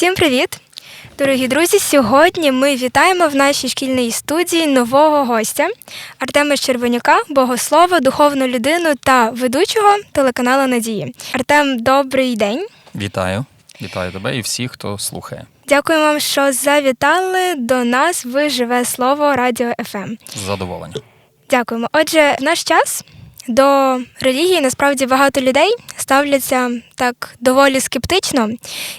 Всім привіт! Дорогі друзі! Сьогодні ми вітаємо в нашій шкільній студії нового гостя Артема Щербанюка, богослова, духовну людину та ведучого телеканалу Надії. Артем, добрий день! Вітаю, вітаю тебе і всіх, хто слухає. Дякую вам, що завітали до нас в живе слово Радіо ФМ. З задоволенням. Дякуємо. Отже, в наш час до релігії насправді багато людей ставляться так доволі скептично,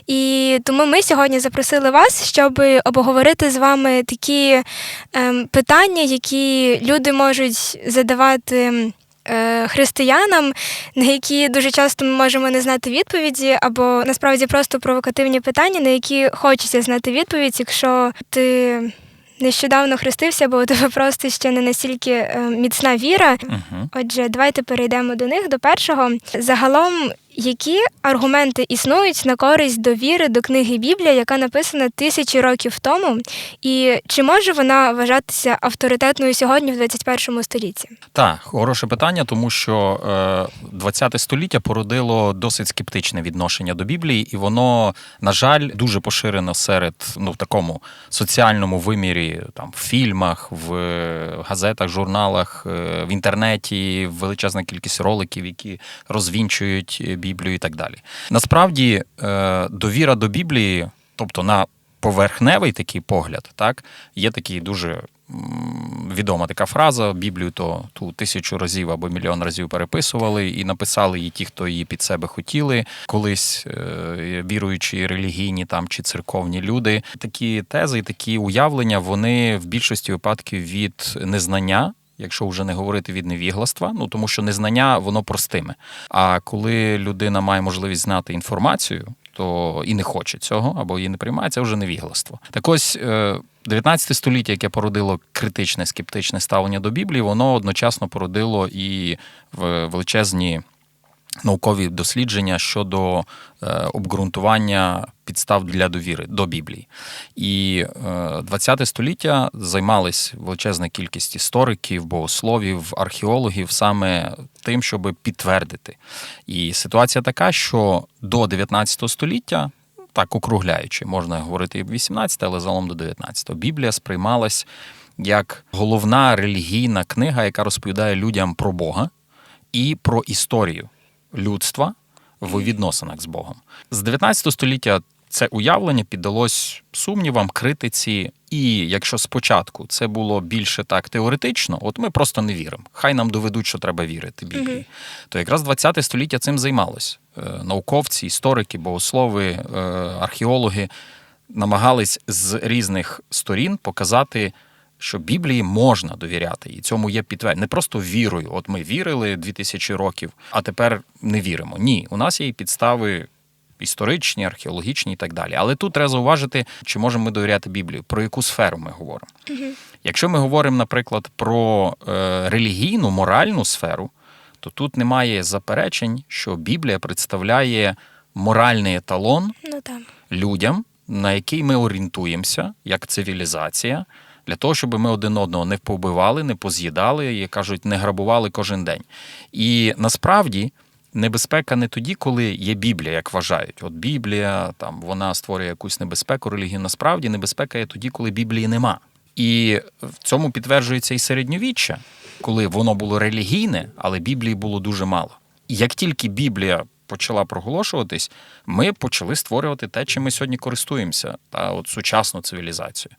і тому ми сьогодні запросили вас, щоб обговорити з вами такі ем, питання, які люди можуть задавати. е, Християнам, на які дуже часто ми можемо не знати відповіді, або насправді просто провокативні питання, на які хочеться знати відповідь, якщо ти нещодавно хрестився, бо у тебе просто ще не настільки е, міцна віра. Угу. Отже, давайте перейдемо до них. До першого. Загалом, які аргументи існують на користь довіри до книги Біблія, яка написана тисячі років тому, і чи може вона вважатися авторитетною сьогодні в 21 столітті? Так, хороше питання, тому що е, 20 століття породило досить скептичне відношення до Біблії, і воно, на жаль, дуже поширено серед ну в такому соціальному вимірі, там в фільмах, в е, газетах, журналах, е, в інтернеті, величезна кількість роликів, які розвінчують е, Біблію і так далі. Насправді, е, довіра до Біблії, тобто на поверхневий такий погляд, так є такий дуже відома така фраза: Біблію то ту тисячу разів або мільйон разів переписували і написали її ті, хто її під себе хотіли, колись е, віруючі релігійні там чи церковні люди. Такі тези, такі уявлення, вони в більшості випадків від незнання. Якщо вже не говорити від невігластва, ну тому що незнання воно простиме. А коли людина має можливість знати інформацію, то і не хоче цього, або її не приймає, це вже невігластво. Так ось е, 19 століття, яке породило критичне скептичне ставлення до Біблії, воно одночасно породило і величезні наукові дослідження щодо е, обґрунтування підстав для довіри до Біблії. І е, 20 століття займались величезна кількість істориків, богословів, археологів саме тим, щоб підтвердити. І ситуація така, що до 19 століття. Так, округляючи, можна говорити і 18, але загалом до 19. Біблія сприймалась як головна релігійна книга, яка розповідає людям про Бога і про історію людства в відносинах з Богом. З 19 століття це уявлення піддалось сумнівам, критиці. І якщо спочатку це було більше так теоретично, от ми просто не віримо. Хай нам доведуть, що треба вірити Біблії. Мгм. То якраз 20 століття цим займалось. Е, Науковці, історики, богослови, е, археологи намагались з різних сторін показати. Що Біблії можна довіряти, і цьому є підтвердження. Не просто вірою. От ми вірили 2000 років, а тепер не віримо. Ні, у нас є і підстави історичні, археологічні і так далі. Але тут треба зауважити, чи можемо ми довіряти Біблію, про яку сферу ми говоримо. Якщо ми говоримо, наприклад, про е, релігійну, моральну сферу, то тут немає заперечень, що Біблія представляє моральний еталон Ну так. людям, на який ми орієнтуємося як цивілізація, для того, щоб ми один одного не повбивали, не поз'їдали, як кажуть, не грабували кожен день. І насправді. Небезпека не тоді, коли є Біблія, як вважають. От Біблія там вона створює якусь небезпеку релігію. Насправді небезпека є тоді, коли Біблії нема. І в цьому підтверджується і середньовіччя, коли воно було релігійне, але Біблії було дуже мало. Як тільки Біблія почала проголошуватись, ми почали створювати те, чим ми сьогодні користуємося, та от сучасну цивілізацію.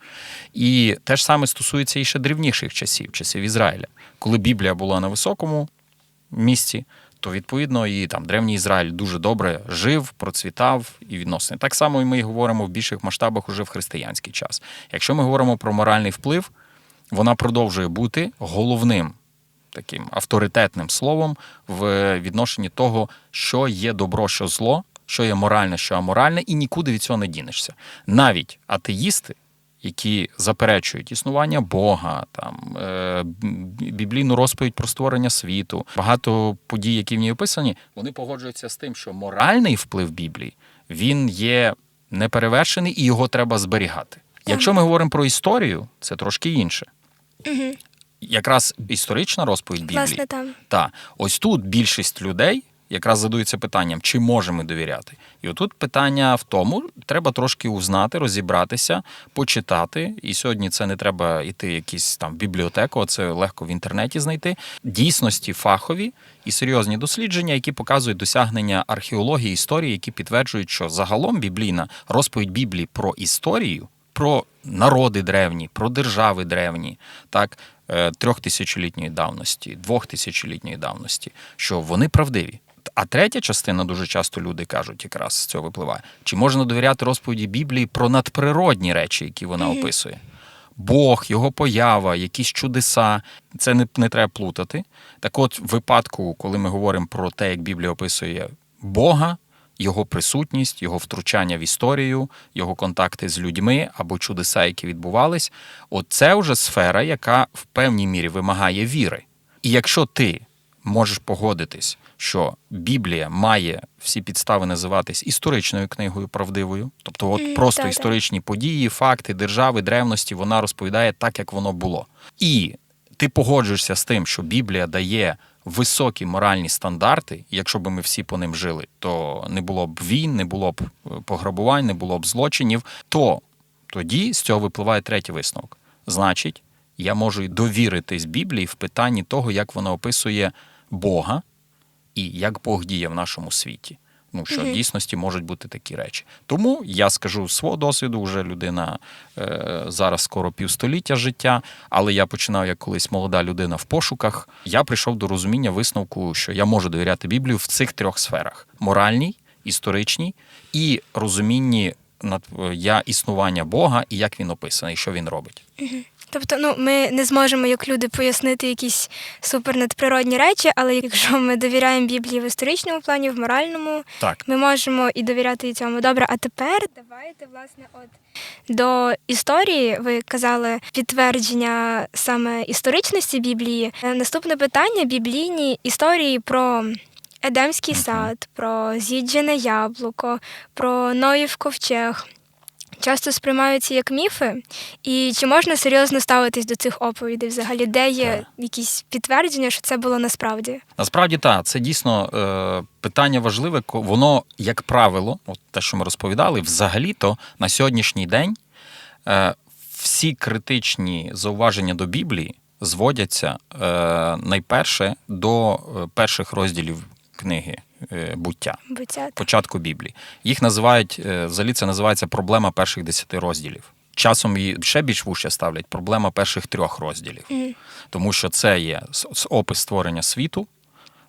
І те ж саме стосується і ще древніших часів, часів Ізраїля, коли Біблія була на високому місці. То відповідно і там древній Ізраїль дуже добре жив, процвітав і відносини. Так само і ми говоримо в більших масштабах уже в християнський час. Якщо ми говоримо про моральний вплив, вона продовжує бути головним таким авторитетним словом в відношенні того, що є добро, що зло, що є моральне, що аморальне, і нікуди від цього не дінешся. Навіть атеїсти, які заперечують існування Бога, там е, біблійну розповідь про створення світу, багато подій, які в ній описані, вони погоджуються з тим, що моральний вплив Біблії він є неперевершений і його треба зберігати. Якщо ми говоримо про історію, це трошки інше. Якраз історична розповідь Біблії. Власне, там. Та ось тут більшість людей, якраз задаються питанням, чи можемо довіряти. І отут питання в тому, треба трошки узнати, розібратися, почитати. І сьогодні це не треба йти якісь там в бібліотеку, це легко в інтернеті знайти. Дійсності фахові і серйозні дослідження, які показують досягнення археології історії, які підтверджують, що загалом біблійна розповідь Біблії про історію, про народи древні, про держави древні, так е, трьохтисячолітньої давності, двохтисячолітньої давності, що вони правдиві. А третя частина дуже часто люди кажуть, якраз з цього випливає, чи можна довіряти розповіді Біблії про надприродні речі, які вона описує. Бог, його поява, якісь чудеса. Це не, не треба плутати. Так от, в випадку, коли ми говоримо про те, як Біблія описує Бога, його присутність, його втручання в історію, його контакти з людьми або чудеса, які відбувались, от це вже сфера, яка в певній мірі вимагає віри. І якщо ти можеш погодитись, що Біблія має всі підстави називатись історичною книгою правдивою, тобто, от просто історичні події, факти, держави, древності, вона розповідає так, як воно було. І ти погоджуєшся з тим, що Біблія дає високі моральні стандарти, якщо б ми всі по ним жили, то не було б війн, не було б е, пограбувань, не було б злочинів, то тоді з цього випливає третій висновок. Значить, я можу довіритись Біблії в питанні того, як вона описує Бога і як Бог діє в нашому світі. Ну, що в дійсності можуть бути такі речі. Тому я скажу свого досвіду, вже людина е, зараз скоро півстоліття життя, але я починав як колись молода людина в пошуках. Я прийшов до розуміння висновку, що я можу довіряти Біблію в цих трьох сферах: моральній, історичній і розумінні я існування Бога і як він описаний, що він робить. Тобто, ну ми не зможемо як люди пояснити якісь супернадприродні речі, але якщо ми довіряємо Біблії в історичному плані, в моральному, Так. ми можемо і довіряти і цьому. Добре, а тепер давайте власне от до історії. Ви казали підтвердження саме історичності Біблії. Е, Наступне питання: біблійні історії про. Едемський сад, про з'їджене яблуко, про Ноїв ковчег часто сприймаються як міфи. І чи можна серйозно ставитись до цих оповідей взагалі, де є Так. якісь підтвердження, що це було насправді? Насправді так, це дійсно е, питання важливе. Воно, як правило, от те, що ми розповідали, взагалі-то на сьогоднішній день е, всі критичні зауваження до Біблії зводяться е, найперше до перших розділів книги е, буття Буття початку Біблії. Їх називають е, взагалі це називається проблема перших десяти розділів. Часом її ще більш вуще ставлять проблема перших трьох розділів, Мгм. тому що це є опис створення світу,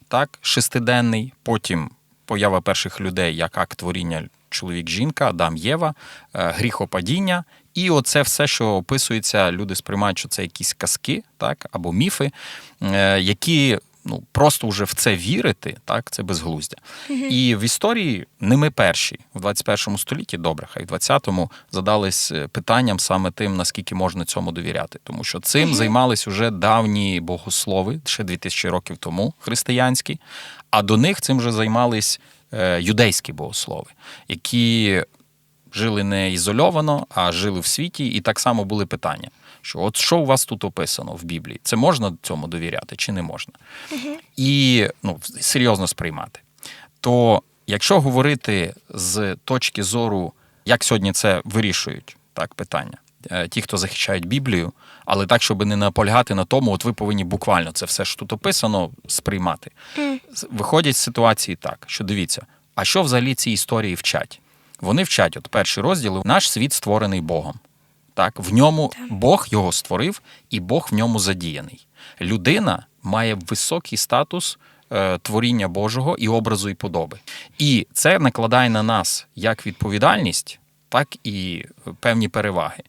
так, шестиденний, потім поява перших людей як акт творіння чоловік-жінка, Адам Єва, е, гріхопадіння. І оце все, що описується, люди сприймають, що це якісь казки, так, або міфи, які ну, просто вже в це вірити, так, це безглуздя. І в історії не ми перші в 21 столітті, добре, хай в 20-му задались е, питанням саме тим, наскільки можна цьому довіряти. Тому що цим займались уже давні богослови, ще 2000 років тому, християнські, а до них цим вже займались е, юдейські богослови, які жили не ізольовано, а жили в світі, і так само були питання. Що от що у вас тут описано в Біблії? Це можна цьому довіряти чи не можна? І ну, серйозно сприймати. То якщо говорити з точки зору, як сьогодні це вирішують так, питання, е, ті, хто захищають Біблію, але так, щоб не наполягати на тому, от ви повинні буквально це все, що тут описано, сприймати. З- Виходять з ситуації так, що дивіться, а що взагалі ці історії вчать? Вони вчать, от перший розділ, наш світ створений Богом. Так, в ньому Бог його створив, і Бог в ньому задіяний. Людина має високий статус е, творіння Божого і образу і подоби. І це накладає на нас як відповідальність, так і е, певні переваги.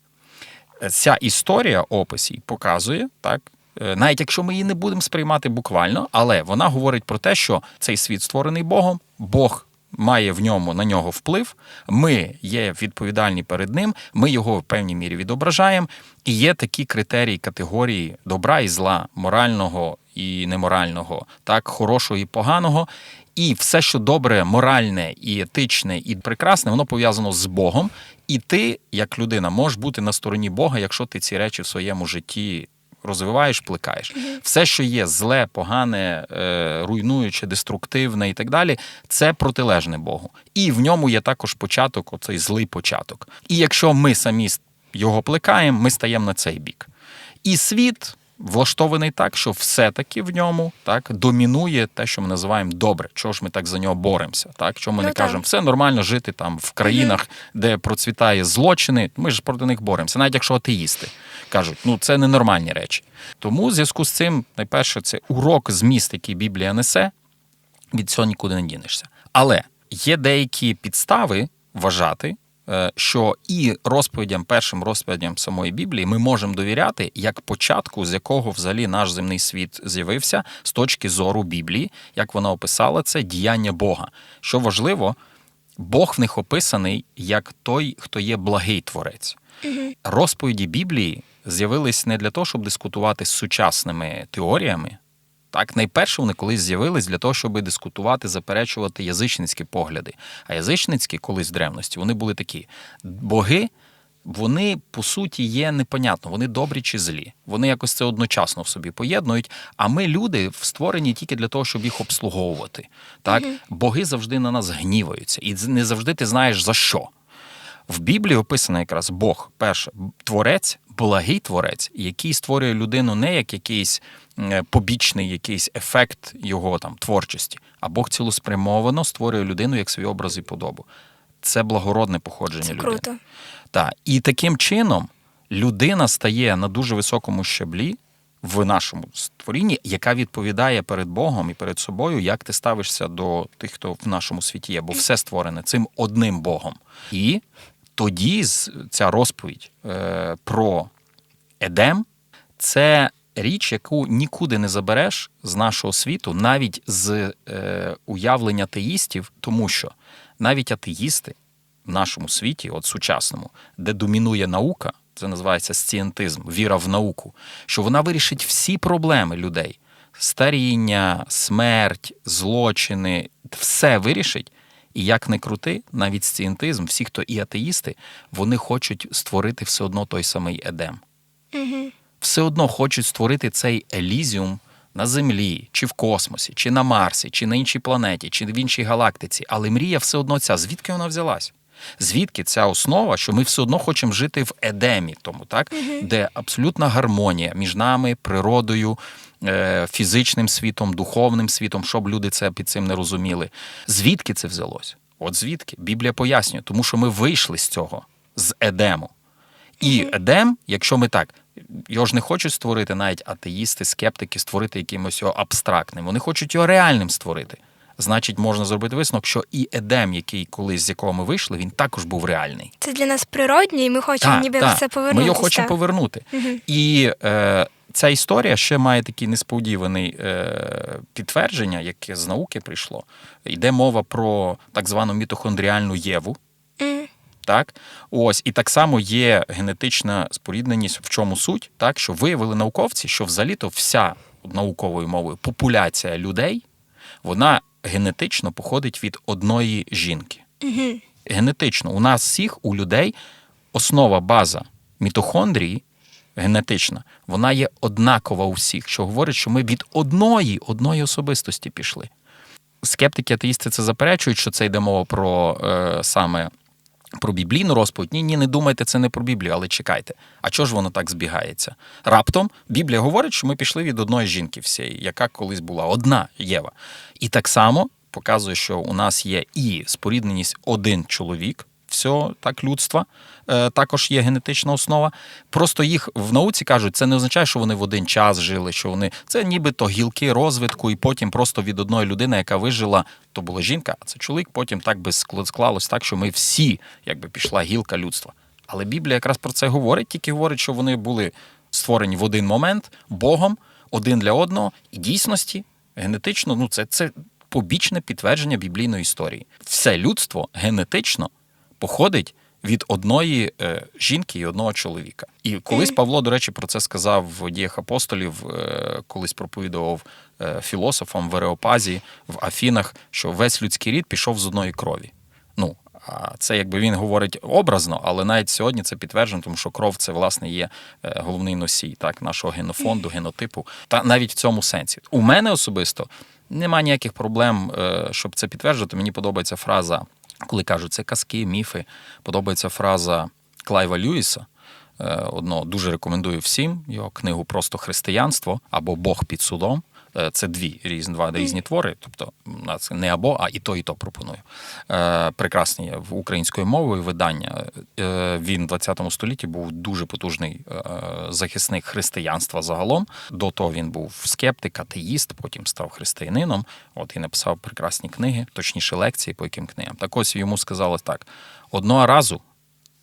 Е, Ця історія описі показує, так, е, навіть якщо ми її не будемо сприймати буквально, але вона говорить про те, що цей світ створений Богом, Бог має в ньому на нього вплив. Ми є відповідальні перед ним, ми його в певній мірі відображаємо. І є такі критерії, категорії добра і зла, морального і неморального, так, хорошого і поганого. І все, що добре, моральне і етичне, і прекрасне, воно пов'язано з Богом. І ти, як людина, можеш бути на стороні Бога, якщо ти ці речі в своєму житті розвиваєш, плекаєш. Все, що є зле, погане, е, руйнуюче, деструктивне і так далі, це протилежне Богу. І в ньому є також початок, оцей злий початок. І якщо ми самі його плекаємо, ми стаємо на цей бік. І світ влаштований так, що все-таки в ньому так домінує те, що ми називаємо добре. Чого ж ми так за нього боремося? Так, чому ми Ну, не так. кажемо, все нормально жити там в країнах, де процвітає злочини. Ми ж проти них боремося, навіть якщо атеїсти кажуть, ну це ненормальні речі. Тому в зв'язку з цим, найперше, це урок зміст, який Біблія несе, від цього нікуди не дінешся. Але є деякі підстави вважати, що і розповідям, першим розповідям самої Біблії ми можемо довіряти як початку, з якого взагалі наш земний світ з'явився з точки зору Біблії, як вона описала це діяння Бога. Що важливо, Бог в них описаний як той, хто є благий творець. Розповіді Біблії з'явились не для того, щоб дискутувати з сучасними теоріями. Так, найперше вони колись з'явились для того, щоб дискутувати, заперечувати язичницькі погляди. А язичницькі, колись в древності, вони були такі: боги, вони по суті є непонятно, вони добрі чи злі. Вони якось це одночасно в собі поєднують. А ми, люди, створені тільки для того, щоб їх обслуговувати. Так, боги завжди на нас гніваються, і не завжди ти знаєш за що. В Біблії описано якраз Бог, перше, творець, благий творець, який створює людину не як якийсь побічний якийсь ефект його там творчості, а Бог цілеспрямовано створює людину як свій образ і подобу. Це благородне походження Це людини. круто. Так. І таким чином людина стає на дуже високому щаблі в нашому створінні, яка відповідає перед Богом і перед собою, як ти ставишся до тих, хто в нашому світі є, бо все створене цим одним Богом. І тоді ця розповідь е, про Едем це річ, яку нікуди не забереш з нашого світу, навіть з е, уявлення атеїстів, тому що навіть атеїсти в нашому світі, от сучасному, де домінує наука, це називається сцієнтизм, віра в науку, що вона вирішить всі проблеми людей: старіння, смерть, злочини, все вирішить. І як не крути, навіть сцієнтизм, всі, хто і атеїсти, вони хочуть створити все одно той самий Едем. Угу. Все одно хочуть створити цей елізіум на Землі, чи в космосі, чи на Марсі, чи на іншій планеті, чи в іншій галактиці. Але мрія все одно ця. Звідки вона взялась? Звідки ця основа, що ми все одно хочемо жити в Едемі, тому так, де абсолютна гармонія між нами, природою, е, фізичним світом, духовним світом, щоб люди це під цим не розуміли. Звідки це взялось? От звідки? Біблія пояснює, тому що ми вийшли з цього, з Едему. І Едем, якщо ми так, його ж не хочуть створити навіть атеїсти, скептики, створити якимось його абстрактним. Вони хочуть його реальним створити. Значить, можна зробити висновок, що і Едем, який колись з якого ми вийшли, він також був реальний. Це для нас природньо, і ми хочемо ніби в це повернутися. Ми його хочемо повернути. І е, ця історія ще має такий несподіваний е, підтвердження, яке з науки прийшло. Йде мова про так звану мітохондріальну Єву. Мгм. Так, ось і так само є генетична спорідненість, в чому суть, так що виявили науковці, що взагалі-то вся науковою мовою популяція людей, вона генетично походить від одної жінки. Генетично у нас всіх, у людей, основа база мітохондрії генетична, вона є однакова у всіх, що говорить, що ми від одної одної особистості пішли. Скептики, атеїсти це заперечують, що це йде мова про е, саме про біблійну розповідь. Ні, ні, не думайте, це не про Біблію, але чекайте. А чого ж воно так збігається? Раптом Біблія говорить, що ми пішли від одної жінки всієї, яка колись була одна Єва. І так само показує, що у нас є і спорідненість один чоловік. Все так людства е, також є генетична основа. Просто їх в науці кажуть, це не означає, що вони в один час жили, що вони це нібито гілки розвитку, і потім просто від одної людини, яка вижила, то була жінка, а це чоловік. Потім так би склалось так, що ми всі, якби пішла гілка людства. Але Біблія якраз про це говорить, тільки говорить, що вони були створені в один момент Богом, один для одного, і дійсності генетично, ну це, це побічне підтвердження біблійної історії. Все людство генетично походить від одної е, жінки і одного чоловіка. І колись Павло, до речі, про це сказав в діях апостолів, е, колись проповідував е, філософам в Ареопазі в Афінах, що весь людський рід пішов з одної крові. Ну, А це якби він говорить образно, але навіть сьогодні це підтверджено, тому що кров це власне є е, головний носій так, нашого генофонду, генотипу. Та навіть в цьому сенсі. У мене особисто нема ніяких проблем, е, щоб це підтверджувати. Мені подобається фраза, коли кажуть, це казки, міфи. Подобається фраза Клайва Льюіса. Одно Одного дуже рекомендую всім його книгу Просто християнство або Бог під судом. Е, Це дві різні два різні твори, тобто нас не або, а і то, і то пропоную. Е, Прекрасні в українською мовою видання. Е, Він в 20 столітті був дуже потужний захисник християнства загалом. До того він був скептик, атеїст, потім став християнином. От і написав прекрасні книги, точніше лекції по яким книгам. Так ось йому сказали так: одного разу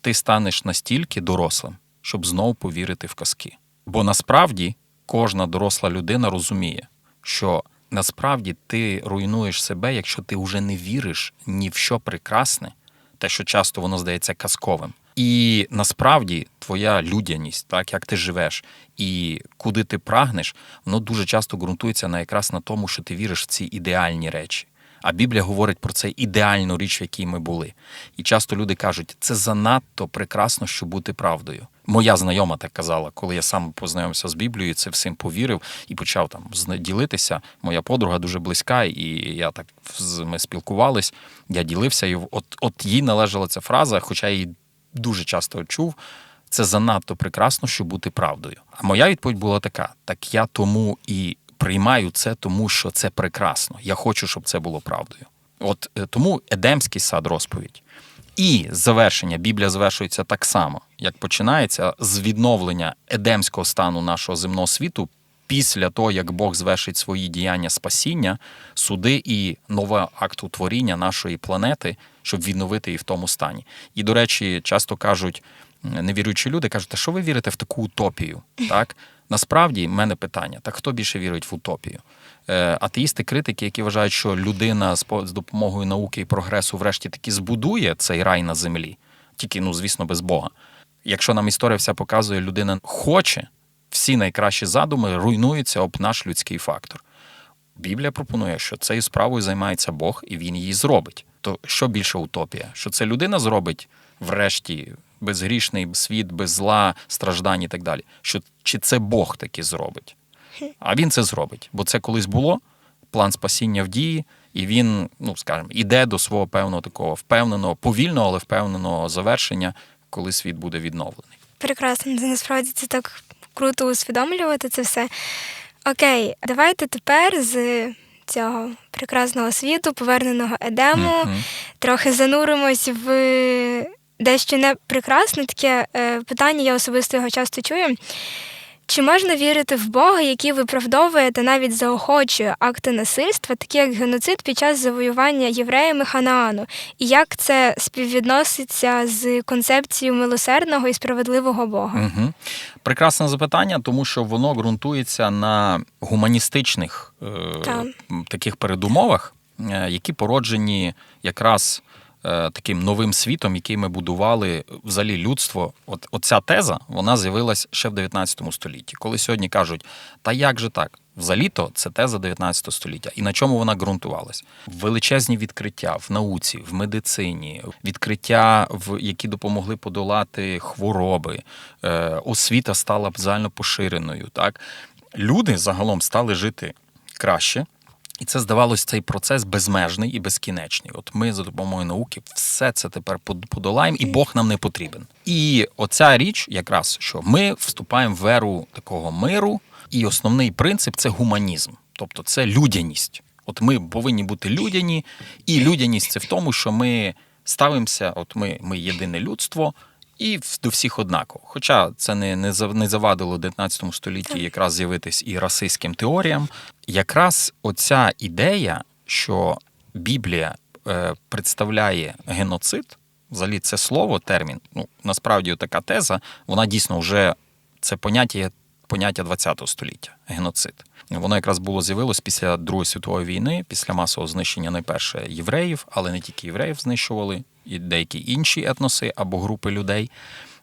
ти станеш настільки дорослим, щоб знову повірити в казки. Бо насправді кожна доросла людина розуміє, що насправді ти руйнуєш себе, якщо ти вже не віриш ні в що прекрасне, те, що часто воно здається казковим. І насправді твоя людяність, так як ти живеш і куди ти прагнеш, воно дуже часто ґрунтується на якраз на тому, що ти віриш в ці ідеальні речі. А Біблія говорить про це ідеальну річ, в якій ми були. І часто люди кажуть, це занадто прекрасно, щоб бути правдою. Моя знайома так казала, коли я сам познайомився з Біблією, це всім повірив і почав там ділитися. Моя подруга дуже близька, і я так ми спілкувались. Я ділився, і от, от їй належала ця фраза, хоча я її дуже часто чув. Це занадто прекрасно, щоб бути правдою. А моя відповідь була така: так я тому і приймаю це, тому що це прекрасно. Я хочу, щоб це було правдою. От е, тому Едемський сад розповідь. І завершення Біблія завершується так само, як починається з відновлення едемського стану нашого земного світу після того, як Бог звершить свої діяння спасіння, суди і нове акт утворіння нашої планети, щоб відновити її в тому стані. І, до речі, часто кажуть, невіруючі люди кажуть, та що ви вірите в таку утопію? Так? Насправді, в мене питання: так хто більше вірить в утопію? Е, Атеїсти, критики, які вважають, що людина з по- з допомогою науки і прогресу, врешті таки збудує цей рай на землі, тільки, ну, звісно, без Бога. Якщо нам історія вся показує, людина хоче, всі найкращі задуми руйнуються об наш людський фактор. Біблія пропонує, що цією справою займається Бог, і він її зробить. То що більше утопія? Що це людина зробить врешті безгрішний світ, без зла, страждань і так далі. Що чи це Бог таки зробить? А він це зробить, бо це колись було план спасіння в дії, і він, ну скажімо, іде до свого певного такого впевненого, повільного, але впевненого завершення, коли світ буде відновлений. Прекрасно, це насправді це так круто усвідомлювати це все. Окей, давайте тепер з цього прекрасного світу, поверненого Едему, Мгм. трохи зануримось в дещо не прекрасне таке е, питання, я особисто його часто чую. Чи можна вірити в Бога, який виправдовує та навіть заохочує акти насильства, такі як геноцид під час завоювання євреями Ханаану? І як це співвідноситься з концепцією милосердного і справедливого Бога? Угу. Прекрасне запитання, тому що воно ґрунтується на гуманістичних е, Так. таких передумовах, е, які породжені якраз таким новим світом, який ми будували взагалі людство. От оця теза вона з'явилась ще в 19 столітті. Коли сьогодні кажуть, та як же так? Взагалі-то це теза 19 століття. І на чому вона ґрунтувалась? Величезні відкриття в науці, в медицині, відкриття, в які допомогли подолати хвороби, е, освіта стала б загально поширеною. Так? Люди загалом стали жити краще. І це здавалось цей процес безмежний і безкінечний. От ми за допомогою науки все це тепер под- подолаємо, і Бог нам не потрібен. І оця річ, якраз що ми вступаємо в еру такого миру, і основний принцип це гуманізм, тобто це людяність. От ми повинні бути людяні, і людяність це в тому, що ми ставимося, от ми, ми єдине людство. І до всіх однаково. Хоча це не, не, не завадило в 19 столітті якраз з'явитись і расистським теоріям. Якраз оця ідея, що Біблія е, представляє геноцид, взагалі це слово, термін, ну насправді така теза, вона дійсно вже це поняття поняття 20 століття геноцид. Воно якраз було з'явилось після Другої світової війни, після масового знищення найперше євреїв, але не тільки євреїв знищували, і деякі інші етноси або групи людей.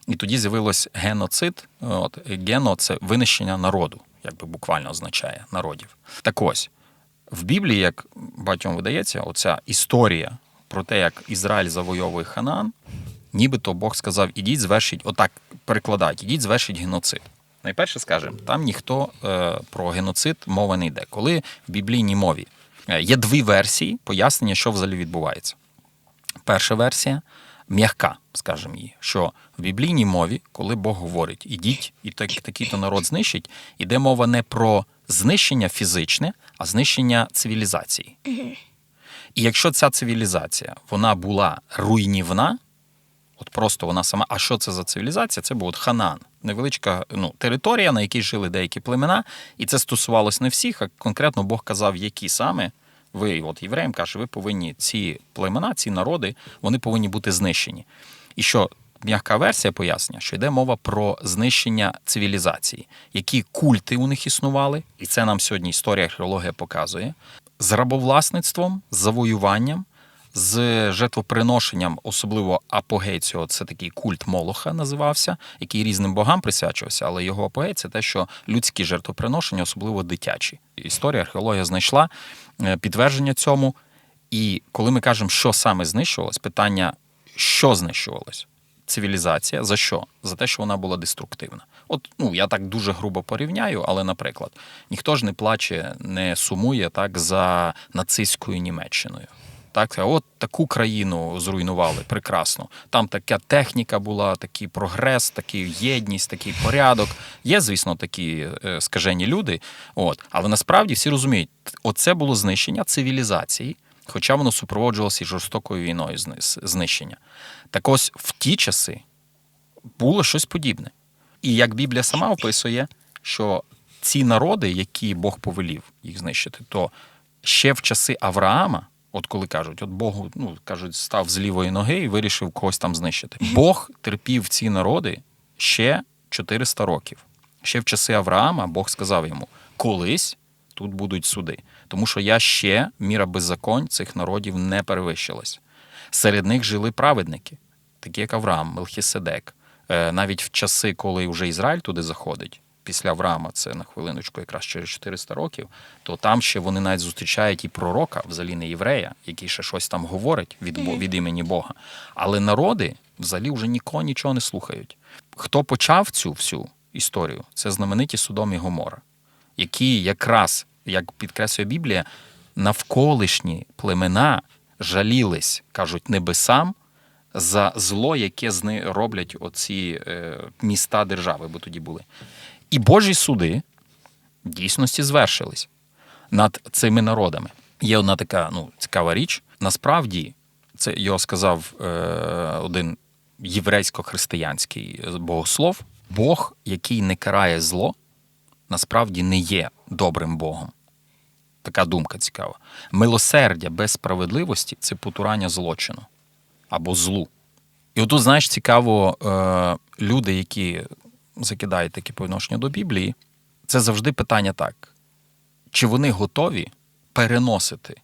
І тоді з'явилось геноцид. От гено це винищення народу, як би буквально означає народів. Так ось в Біблії, як багатьом видається, оця історія про те, як Ізраїль завойовує Ханаан, нібито Бог сказав: ідіть, звершіть, отак перекладають, ідіть, звершіть геноцид. Найперше скажемо, там ніхто е, про геноцид мова не йде. Коли в біблійній мові е, є дві версії пояснення, що взагалі відбувається. Перша версія м'яка, скажімо її, що в біблійній мові, коли Бог говорить, ідіть і так, такий-то народ знищить, іде мова не про знищення фізичне, а знищення цивілізації. І якщо ця цивілізація вона була руйнівна, от просто вона сама. А що це за цивілізація? Це був от Ханан, невеличка ну, територія, на якій жили деякі племена, і це стосувалось не всіх, а конкретно Бог казав, які саме. Ви, от євреям, каже, ви повинні ці племена, ці народи, вони повинні бути знищені. І що м'яка версія пояснює, що йде мова про знищення цивілізації, які культи у них існували, і це нам сьогодні історія археологія показує, з рабовласництвом, з завоюванням, з жертвоприношенням, особливо апогей це такий культ Молоха називався, який різним богам присвячувався, але його апогей це те, що людські жертвоприношення, особливо дитячі. Історія археологія знайшла підтвердження цьому. І коли ми кажемо, що саме знищувалось, питання, що знищувалось? Цивілізація за що? За те, що вона була деструктивна. От ну я так дуже грубо порівняю, але, наприклад, ніхто ж не плаче, не сумує так за нацистською Німеччиною. Так, от таку країну зруйнували прекрасно. Там така техніка була, такий прогрес, такий єдність, такий порядок. Є, звісно, такі е, скажені люди. От, але насправді всі розуміють, оце було знищення цивілізації, хоча воно супроводжувалося жорстокою війною знищення. Так ось в ті часи було щось подібне. І як Біблія сама описує, що ці народи, які Бог повелів їх знищити, то ще в часи Авраама, от коли кажуть, от Богу, ну кажуть, став з лівої ноги і вирішив когось там знищити. Бог терпів ці народи ще 400 років. Ще в часи Авраама Бог сказав йому: колись тут будуть суди, тому що я ще міра беззаконь цих народів не перевищилась. Серед них жили праведники, такі як Авраам, Мелхіседек. Е, Навіть в часи, коли вже Ізраїль туди заходить, після Авраама, це на хвилиночку, якраз через 400 років, то там ще вони навіть зустрічають і пророка, взагалі не єврея, який ще щось там говорить від, від імені Бога. Але народи взагалі вже нікого нічого не слухають. Хто почав цю всю історію? Це знамениті Содом і Гомора, які якраз, як підкреслює Біблія, навколишні племена жалілись, кажуть, небесам за зло, яке з роблять оці е, міста держави, бо тоді були. І Божі суди в дійсності звершились над цими народами. Є одна така ну, цікава річ. Насправді, це його сказав е, один єврейсько-християнський богослов. Бог, який не карає зло, насправді не є добрим Богом. Така думка цікава. Милосердя без справедливості це потурання злочину або злу. І отут, знаєш, цікаво, е, люди, які закидають такі по відношенню до Біблії, це завжди питання так: чи вони готові переносити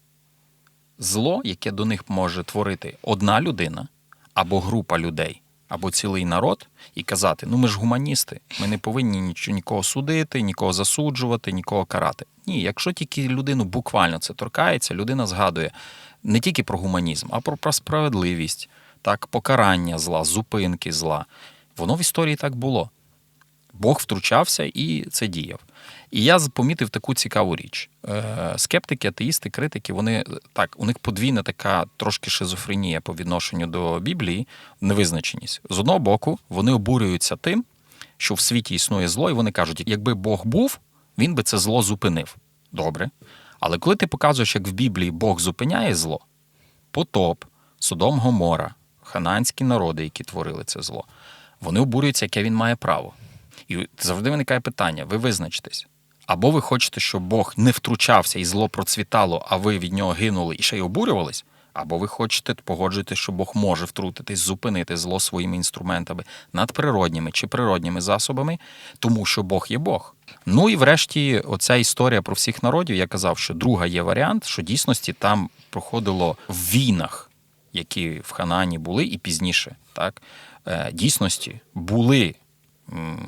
зло, яке до них може творити одна людина або група людей, або цілий народ, і казати: ну ми ж гуманісти, ми не повинні нічого нікого судити, нікого засуджувати, нікого карати. Ні, якщо тільки людину буквально це торкається, людина згадує не тільки про гуманізм, а про справедливість, так, покарання зла, зупинки зла. Воно в історії так було. Бог втручався і це діяв. І я помітив таку цікаву річ. Е, Скептики, атеїсти, критики, вони так, у них подвійна така трошки шизофренія по відношенню до Біблії, невизначеність. З одного боку, вони обурюються тим, що в світі існує зло, і вони кажуть, якби Бог був, він би це зло зупинив. Добре. Але коли ти показуєш, як в Біблії Бог зупиняє зло, потоп, Содом Гомора, хананські народи, які творили це зло, вони обурюються, яке він має право. І завжди виникає питання: ви визначтесь. Або ви хочете, щоб Бог не втручався і зло процвітало, а ви від нього гинули і ще й обурювались, або ви хочете погоджуєтесь, що Бог може втрутитись, зупинити зло своїми інструментами надприродніми чи природніми засобами, тому що Бог є Бог. Ну і врешті, оця історія про всіх народів, я казав, що друга є варіант, що дійсності там проходило в війнах, які в Ханані були, і пізніше, так е, дійсності були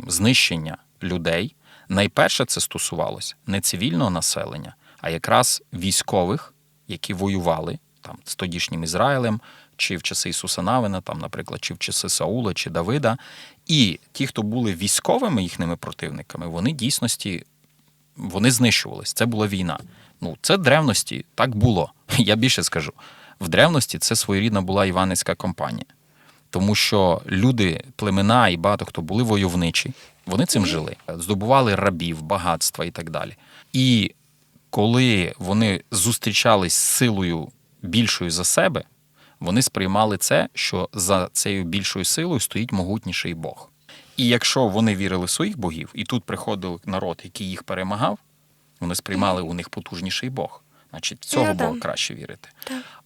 знищення людей. Найперше це стосувалося не цивільного населення, а якраз військових, які воювали там з тодішнім Ізраїлем, чи в часи Ісуса Навина, там, наприклад, чи в часи Саула, чи Давида. І ті, хто були військовими їхніми противниками, вони дійсності вони знищувались. Це була війна. Ну, це древності так було. Я більше скажу. В древності це своєрідна була іванецька компанія. Тому що люди, племена і багато хто були войовничі, вони цим жили, здобували рабів, багатства і так далі. І коли вони зустрічались з силою більшою за себе, вони сприймали це, що за цією більшою силою стоїть могутніший Бог. І якщо вони вірили в своїх богів, і тут приходив народ, який їх перемагав, вони сприймали у них потужніший Бог. Значить, в цього Ну. Бога краще вірити.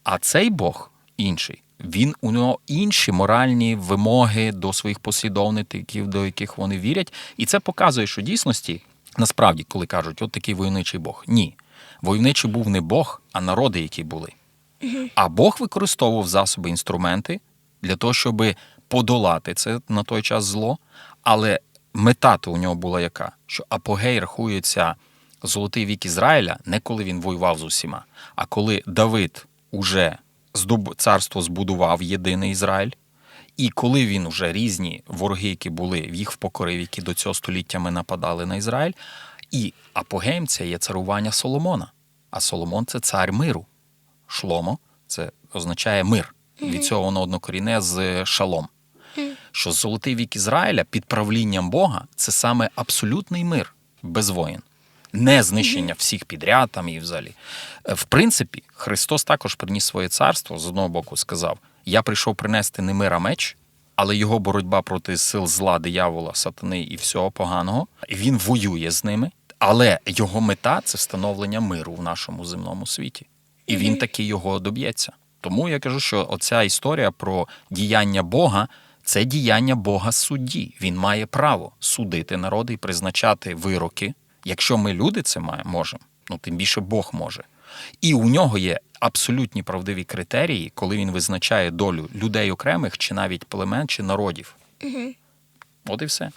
А цей Бог інший. Він у нього інші моральні вимоги до своїх послідовників, до яких вони вірять. І це показує, що дійсності, насправді, коли кажуть, от такий войовничий Бог. Ні. Войовничий був не Бог, а народи, які були. А Бог використовував засоби, інструменти для того, щоб подолати це на той час зло. Але мета то у нього була яка? Що апогей рахується золотий вік Ізраїля не коли він воював з усіма, а коли Давид уже. Царство збудував єдиний Ізраїль. І коли він уже різні вороги, які були, їх впокорив, які до цього століттями нападали на Ізраїль. І апогеєм це є царування Соломона. А Соломон це цар миру. Шломо це означає мир. Від цього воно однокорінне з шалом. Що золотий вік Ізраїля під правлінням Бога це саме абсолютний мир без воїн. Не знищення всіх підряд там і взагалі. Е, В принципі, Христос також приніс своє царство. З одного боку сказав: Я прийшов принести не мир, а меч, але його боротьба проти сил зла, диявола, сатани і всього поганого. Він воює з ними. Але його мета це встановлення миру в нашому земному світі. І він таки його доб'ється. Тому я кажу, що оця історія про діяння Бога це діяння Бога судді. Він має право судити народи і призначати вироки. Якщо ми люди це маємо, можемо, ну тим більше Бог може. І у нього є абсолютні правдиві критерії, коли він визначає долю людей окремих, чи навіть племен, чи народів. От і все.